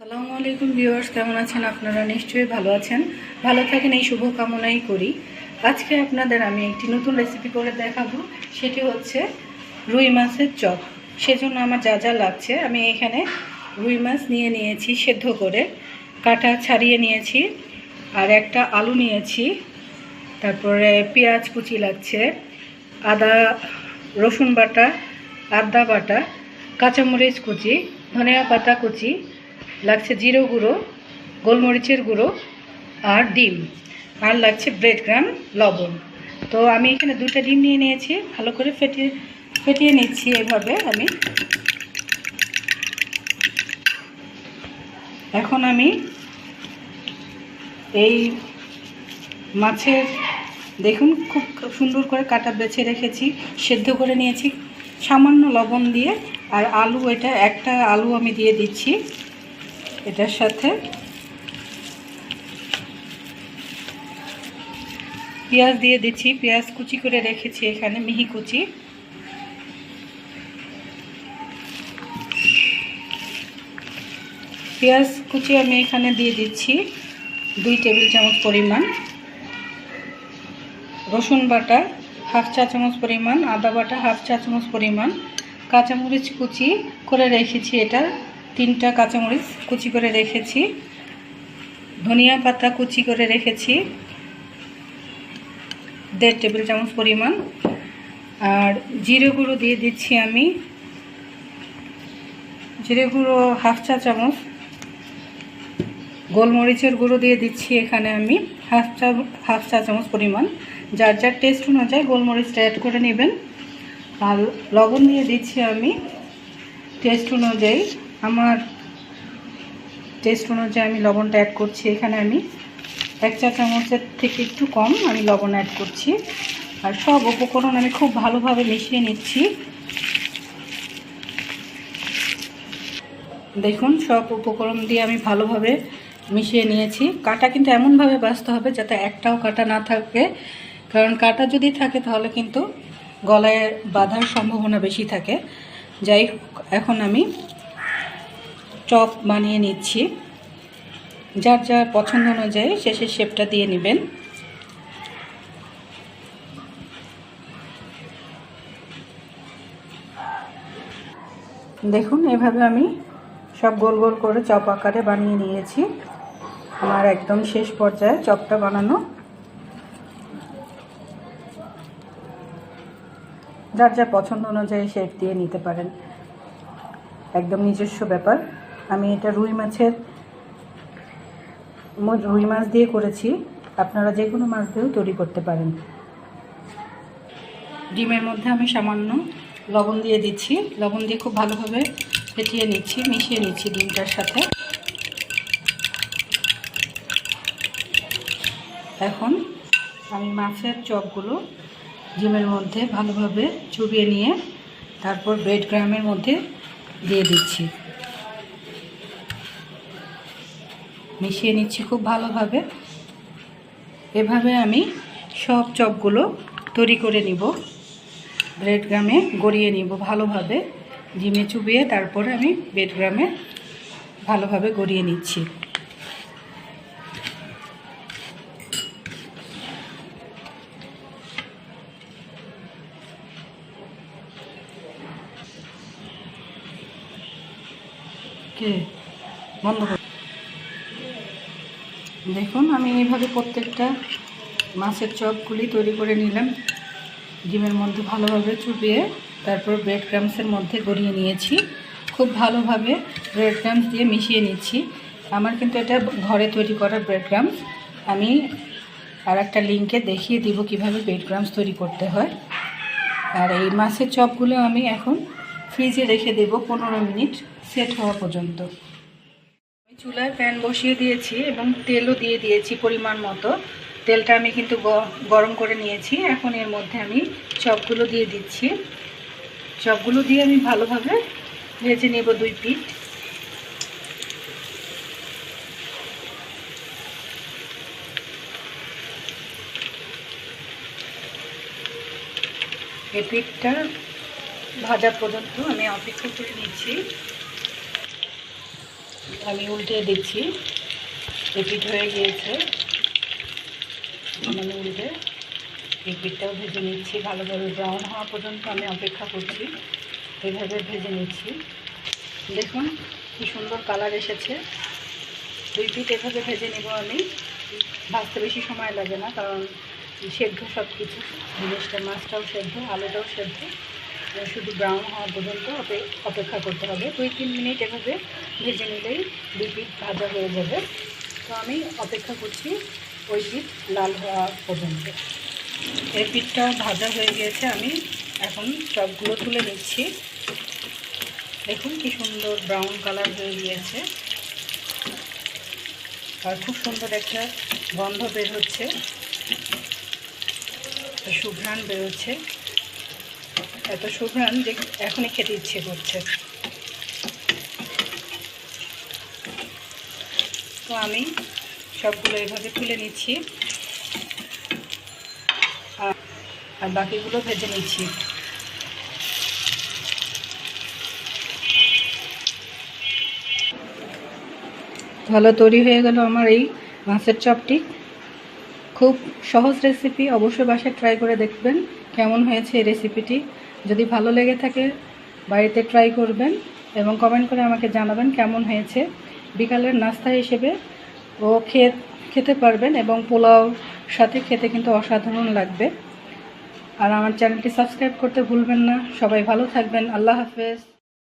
আসসালামু আলাইকুম ভিউয়ার্স, কেমন আছেন? আপনারা নিশ্চয়ই ভালো আছেন। ভালো থাকেন, এই শুভ কামনাই করি। আজকে আপনাদের আমি একটি নতুন রেসিপি করে দেখাবো। সেটি হচ্ছে রুই মাছের চপ। সেজন্য আমার যা যা লাগছে, আমি এখানে রুই মাছ নিয়ে নিয়েছি, সেদ্ধ করে। কাটা ছাড়িয়ে নিয়েছি, আর একটা আলু নিয়েছি। তারপরে পেঁয়াজ কুচি লাগছে, আদা, রসুন বাটা, আদা বাটা, কাঁচামরিচ কুচি, ধনিয়া পাতা কুচি লাগছে জিরো গুঁড়ো, গোলমরিচের গুঁড়ো আর ডিম। আর লাগছে ব্রেড গ্রাম লবণ। তো আমি এখানে দুটো ডিম নিয়ে নিয়েছি, ভালো করে ফেটিয়ে ফেটিয়ে নিচ্ছি এভাবে আমি। এখন আমি এই মাছের, দেখুন খুব সুন্দর করে কাটা বেছে রেখেছি, সেদ্ধ করে নিয়েছি। সামান্য লবণ দিয়ে আর আলু, এটা একটা আলু আমি দিয়ে দিচ্ছি। এটার সাথে পেঁয়াজ দিয়ে দিচ্ছি, পেঁয়াজ কুচি করে রেখেছি এখানে, মিহি কুচি। পেঁয়াজ কুচি আমি এখানে দিয়ে দিচ্ছি দুই টেবিল চামচ পরিমাণ। রসুন বাটা হাফ চা চামচ পরিমাণ, আদা বাটা হাফ চা চামচ পরিমাণ। কাঁচামরিচ কুচি করে রেখেছি এটা তিনটা কাঁচামরিচ কুচি করে রেখেছি। ধনিয়া পাতা কুচি করে রেখেছি। দেড় টেবিল চামচ পরিমাণ। আর জিরে গুঁড়ো দিয়ে দিচ্ছি আমি। জিরে গুঁড়ো হাফ চা চামচ। গোলমরিচের গুঁড়ো দিয়ে দিচ্ছি এখানে আমি হাফ চা হাফ চা চামচ পরিমাণ। যার যার টেস্ট অনুযায়ী গোলমরিচটা অ্যাড করে নেবেন। আর লবণ দিয়ে দিচ্ছি আমি। টেস্ট অনুযায়ী আমার টেস্ট অনুযায়ী আমি লবণটা অ্যাড করছি। এখানে আমি এক চা চামচের থেকে একটু কম আমি লবণ অ্যাড করছি। আর সব উপকরণ আমি খুব ভালোভাবে মিশিয়ে নিচ্ছি। দেখুন, সব উপকরণ দিয়ে আমি ভালোভাবে মিশিয়ে নিয়েছি। কাটা কিন্তু এমনভাবে বাঁচতে হবে যাতে একটাও কাটা না থাকে। কারণ কাটা যদি থাকে তাহলে কিন্তু গলায় বাঁধার সম্ভাবনা বেশি থাকে। যাই এখন আমি চপ বানিয়ে নিচ্ছি। যার যা পছন্দ অনুযায়ী শেষের শেপটা দিয়ে নেবেন। দেখুন, এভাবে আমি সব গোল গোল করে চপ আকারে বানিয়ে নিয়েছি। আমার একদম শেষ পর্যায়ে চপটা বানানো। যার যা পছন্দ অনুযায়ী শেপ দিয়ে নিতে পারেন। একদম নিজস্ব ব্যাপার। আমি এটা রুই মাছের রুই মাছ দিয়ে করেছি। আপনারা যে কোনো মাছ দিয়েও তৈরি করতে পারেন। ডিমের মধ্যে আমি সামান্য লবণ দিয়ে দিচ্ছি। লবণ দিয়ে খুব ভালোভাবে ফেটিয়ে নিচ্ছি, মিশিয়ে নিচ্ছি ডিমটার সাথে। এখন আমি মাছের চপগুলো ডিমের মধ্যে ভালোভাবে চুবিয়ে নিয়ে তারপর ব্রেড গ্রামের মধ্যে দিয়ে দিচ্ছি। মিশিয়ে নিচ্ছি খুব ভালোভাবে। এভাবে আমি সব চপগুলো তৈরি করে নিব। ব্রেড গ্রামে গড়িয়ে নিব ভালোভাবে। ডিমে চুবিয়ে তারপরে আমি ব্রেড গ্রামে ভালোভাবে গড়িয়ে নিচ্ছি। কে? বন্ধ দেখুন, আমি এইভাবে প্রত্যেকটা মাছের চপগুলি তৈরি করে নিলাম। ডিমের মধ্যে ভালোভাবে চুপিয়ে তারপর ব্রেড ক্রামসের মধ্যে গড়িয়ে নিয়েছি। খুব ভালোভাবে ব্রেড ক্রামস দিয়ে মিশিয়ে নিচ্ছি। আমার কিন্তু এটা ঘরে তৈরি করা ব্রেড ক্রামস আমি আর একটা লিঙ্কে দেখিয়ে দিব কীভাবে ব্রেড ক্রামস তৈরি করতে হয়। আর এই মাছের চপগুলো আমি এখন ফ্রিজে রেখে দেব পনেরো মিনিট সেট হওয়া পর্যন্ত। চুলায় প্যান বসিয়ে দিয়েছি এবং তেলও দিয়ে দিয়েছি পরিমাণ মতো। তেলটা আমি কিন্তু গরম করে নিয়েছি। এখন এর মধ্যে আমি চপগুলো দিয়ে দিচ্ছি। চপগুলো দিয়ে আমি ভালোভাবে ভেজে নেব দুই পিঠ। এই পিঠটা ভাজা পর্যন্ত আমি অপেক্ষা করে নিচ্ছি। আমি উল্টে দিচ্ছি। রিপিট হয়ে গিয়েছে। মানে উল্টে রিপিটটাও ভেজে নিচ্ছি। ভালোভাবে ব্রাউন হওয়া পর্যন্ত আমি অপেক্ষা করছি। এভাবে ভেজে নিচ্ছি। দেখুন কি সুন্দর কালার এসেছে। পিঠ এভাবে ভেজে নিব আমি। ভাজতে বেশি সময় লাগে না, কারণ সেদ্ধ সব কিছু জিনিসটা মাছটাও সেদ্ধ, আলুটাও সেদ্ধ। শুধু ব্রাউন হওয়া পর্যন্ত অপেক্ষা করতে হবে। দুই তিন মিনিট এভাবে ভেজে নিলেই দুই পিঠ ভাজা হয়ে যাবে। তো আমি অপেক্ষা করছি ওই পিঠ লাল হওয়া পর্যন্ত। এই পিঠটা ভাজা হয়ে গিয়েছে, আমি এখন চপগুলো তুলে নিচ্ছি। দেখুন কি সুন্দর ব্রাউন কালার হয়ে গিয়েছে। আর খুব সুন্দর একটা গন্ধ বের হচ্ছে। সুঘ্রাণ বেরোচ্ছে। এত সুঘ্রাণ যে এখনই খেতে ইচ্ছে করছে। তো আমি সবগুলো এভাবে তুলে নিচ্ছি। আর- আর বাকিগুলো ভেজে নিচ্ছি। ভালো তৈরি হয়ে গেল আমার এই মাছের চপটি। খুব সহজ রেসিপি অবশ্যই বাসায় ট্রাই করে দেখবেন কেমন হয়েছে এই রেসিপিটি যদি ভালো লেগে থাকে, বাড়িতে ট্রাই করবেন এবং কমেন্ট করে আমাকে জানাবেন কেমন হয়েছে। বিকালের নাস্তা হিসেবে ও খেয়ে, খেতে পারবেন এবং পোলাও সাথে খেতে কিন্তু অসাধারণ লাগবে। আর আমার চ্যানেলটি সাবস্ক্রাইব করতে ভুলবেন না। সবাই ভালো থাকবেন। আল্লাহ হাফেজ।